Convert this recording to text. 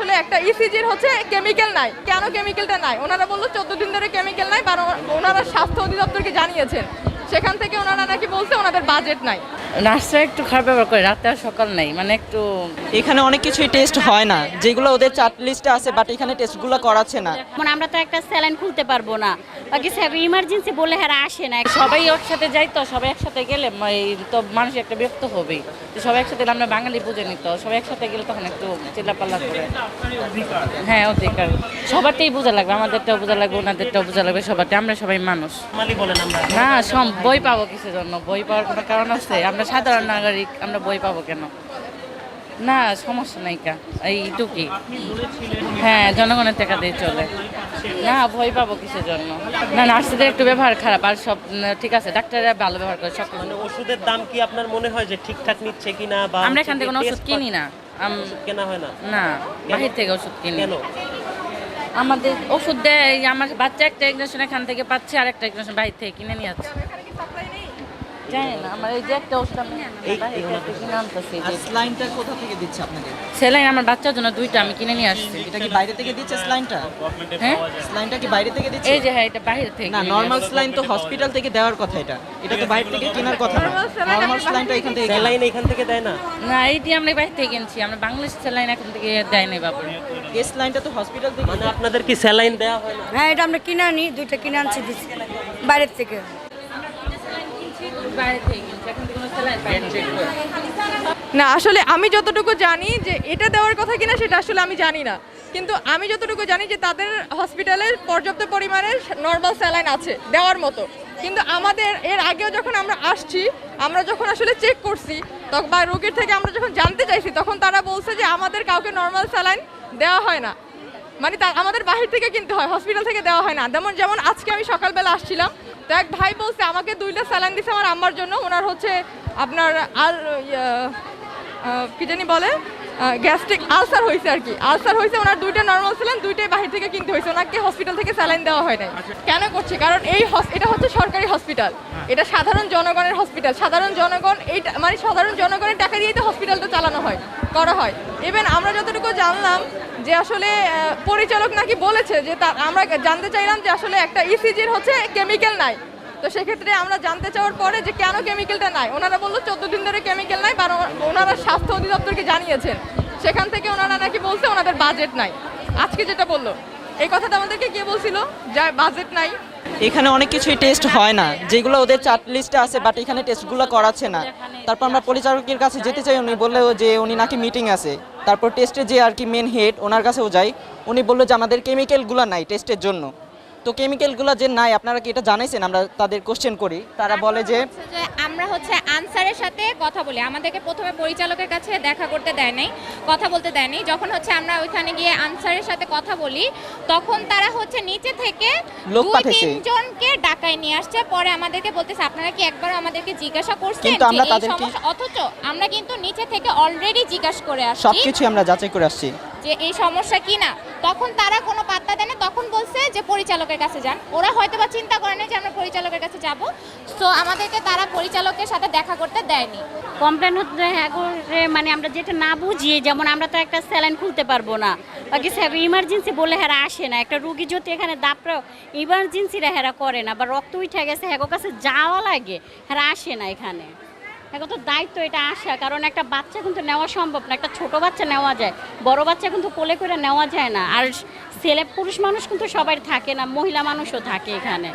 আসলে একটা ইসিজির হচ্ছে কেমিক্যাল নাই। কেন কেমিক্যালটা নাই? ওনারা বলল চোদ্দ দিন ধরে কেমিক্যাল নাই, বারো ওনারা স্বাস্থ্য অধিদপ্তরকে জানিয়েছেন। সেখান থেকে ওনারা নাকি বলছে ওনাদের বাজেট নাই। নার্সরা একটু খারাপ ব্যবহার করে রাতে আর সকাল নেই মানে একটু এখানে অনেক কিছুই টেস্ট হয় না যেগুলো ওদের চার্ট লিস্টে আছে বাট এখানে টেস্টগুলো করাচ্ছে না। যেমন আমরা তো একটা স্যালাইন খুলতে পারব না বাকি ইমার্জেন্সি বলে হ্যাঁ আসে না। সবাই একসাথে যাই তো সবাই একসাথে গেলে তো মানুষ একটা বিরক্ত হবেই। তো সবাই একসাথে গেলে আমরা বাঙালি বুঝে নিত সবাই একসাথে গেলে তখন একটু চিল্লাপাল্লা করে। হ্যাঁ অধিকার। সবারটাই বোঝা লাগবে আমাদেরটাও বোঝা লাগবে ওনাদেরটাও বোঝা লাগবে সবারটা আমরা সবাই মানুষ। না সব বই পাবো কিসের জন্য বই পাওয়ার কোনো কারণ আছে? আমরা সাধারণ নাগরিক আমরা বই পাবো কেন? না সমস্যা নাই কা এইটুকুই হ্যাঁ জনগণের টাকা দিয়ে চলে। না ভয় পাবো কিসের জন্য? না নার্সদের একটু ব্যবহার খারাপ আর সব ঠিক আছে ডাক্তাররা ভালো ব্যবহার করে সব মানে ওষুধের দাম কি আপনার মনে হয় যে ঠিকঠাক নিচ্ছে কিনা বা আমরা এখান থেকে কোনো ওষুধ কিনি না। আম- কেনা হয় না? না বাহির থেকে ওষুধ কিনি। কেন? আমাদের ওষুধ দেয় আমার বাচ্চা একটা ইঞ্জেকশন এখান থেকে পাচ্ছে আর একটা ইঞ্জেকশন বাহির থেকে কিনে নিয়ে যাচ্ছে। জানি না আমার এই যে একটা ওষুধ আমি কিনে আনতেছি আর স্লাইনটা কোথা থেকে দিচ্ছে আপনাদের? সেলাইন আমার বাচ্চার জন্য দুইটা আমি কিনে নিয়ে আসছি। এটা কি বাইরে থেকে দিচ্ছে স্লাইনটা? হ্যাঁ? স্লাইনটা কি বাইরে থেকে দিচ্ছে? এই যে হ্যাঁ এটা বাহির থেকে। না কিনে নর্মাল আসছি। স্লাইন তো হসপিটাল থেকে দেওয়ার কথা এটা। এটা তো বাইরে থেকে কেনার কথা না। Normal নর্মাল আমি স্লাইনটা এখান থেকে। স্যালাইন এখান থেকে দেয় না। না এইটি আমরা বাহির থেকে কিনছি। আমরা বাংলাদেশ সেলাইন এখন থেকে দেয় বাবু। এই স্লাইনটা তো হসপিটাল থেকে মানে আপনাদের কি স্যালাইন দেওয়া হয় না? হ্যাঁ এটা আমরা কিনে আনি দুইটা কিনে আনছি বাইরের থেকে। না। আসলে আমি যতটুকু জানি যে এটা দেওয়ার কথা কিনা সেটা আসলে আমি জানি না। কিন্তু আমি যতটুকু জানি যে তাদের হসপিটালে পর্যাপ্ত পরিমাণে নর্মাল স্যালাইন আছে, দেওয়ার মতো। কিন্তু আমাদের, এর আগেও যখন আমরা আসছি, আমরা যখন আসলে চেক করছি তখন বা রোগীর থেকে আমরা যখন জানতে চাইছি, তখন তারা বলছে যে আমাদের কাউকে নর্মাল স্যালাইন দেওয়া হয় না। মানে আমাদের বাহির থেকে কিনতে হয় হসপিটাল থেকে দেওয়া হয় না। যেমন যেমন আজকে আমি সকালবেলা আসছিলাম তো এক ভাই বলছে আমাকে দুইটা স্যালাইন দিছে আমার আম্মার জন্য। ওনার হচ্ছে আপনার আর কি জানি বলে? গ্যাস্ট্রিক আলসার হয়েছে আর কি। আলসার হয়েছে ওনার দুইটা নর্মাল ছিলেন দুইটাই বাহির থেকে কিনতে হয়েছে ওনাকে হসপিটাল থেকে স্যালাইন দেওয়া হয় নাই। কেন করছে? কারণ এই এটা হচ্ছে সরকারি হসপিটাল এটা সাধারণ জনগণের হসপিটাল সাধারণ জনগণ এই মানে সাধারণ জনগণের টাকা দিয়েই তো হসপিটালটা চালানো হয় করা হয়। ইভেন আমরা যতটুকু জানলাম যে আসলে পরিচালক নাকি বলেছে যে তা, আমরা জানতে চাইলাম যে আসলে একটা ইসিজির হচ্ছে কেমিক্যাল নাই। তো সেক্ষেত্রে আমরা জানতে চাওয়ার পরে যে কেন কেমিক্যালটা নাই? ওনারা বলল, চোদ্দ দিন ধরে কেমিক্যাল নাই বা ওনারা স্বাস্থ্য অধিদপ্তরকে জানিয়েছেন। সেখান থেকে ওনারা নাকি বলছে, ওনাদের বাজেট নাই। আজকে যেটা বলল, এই কথাটা আমাদেরকে কে বলছিল? যা বাজেট নাই। এখানে অনেক কিছুই টেস্ট হয় না। যেগুলো ওদের চার্ট লিস্টে আছে বাট এখানে টেস্টগুলো করাচ্ছে না। তারপর আমরা পরিচালকের কাছে যেতে চাই, উনি বললেও যে উনি নাকি মিটিং আছে। তারপর টেস্টে যে আর কি মেন হেড ওনার কাছেও যাই উনি বলল যে আমাদের কেমিক্যালগুলো নাই টেস্টের জন্য। তো কেমিক্যালগুলো যে নাই আপনারা কি এটা জানাইছেন? আমরা তাদের কোশ্চেন করি। তারা বলে যে আমরা হচ্ছে আনসারের সাথে কথা বলি। আমাদেরকে প্রথমে পরিচালকের কাছে দেখা করতে দেয় নাই কথা বলতে দেয় নাই। যখন হচ্ছে আমরা ওইখানে গিয়ে আনসারের সাথে কথা বলি তখন তারা হচ্ছে নিচে থেকে লোক দুই পাঠাইছে। ডাকায় নিয়ে আসছে। পরে আমাদেরকে বলতেছে আপনারা কি একবার আমাদেরকে জিজ্ঞাসা করছেন কিন্তু আমরা যে এই তাদেরকে- সমস্যা অথচ আমরা কিন্তু নিচে থেকে অলরেডি জিজ্ঞাসা করে আসছি। সবকিছু আমরা যাচাই করে আসছি। যে এই সমস্যা কি না তখন তারা কোনো পাত্তা দেয় না। তখন বলছে যে পরিচালকের কাছে যান। ওরা হয়তো বা চিন্তা করে না যে আমরা পরিচালকের কাছে যাব। তো আমাদেরকে তারা পরিচালকের সাথে দেখা করতে দেয়নি। কমপ্লেন হচ্ছে হ্যাঁ মানে আমরা যেটা না বুঝি যেমন আমরা তো একটা স্যালাইন খুলতে পারব না। বাকি ইমার্জেন্সি বলে হ্যাঁ আসে না। একটা রুগী যদি এখানে দাপড়া ইমার্জেন্সিরা হেরা করে না বা রক্ত উঠে গেছে হ্যাঁ কাছে যাওয়া লাগে হ্যাঁ আসে না এখানে। এখন তো দায়িত্ব এটা আসা কারণ একটা বাচ্চা কিন্তু নেওয়া সম্ভব না, একটা ছোট বাচ্চা নেওয়া যায়, বড় বাচ্চা কিন্তু কোলে করে নেওয়া যায় না, আর ছেলে পুরুষ মানুষ কিন্তু সবাই থাকে না, মহিলা মানুষও থাকে এখানে।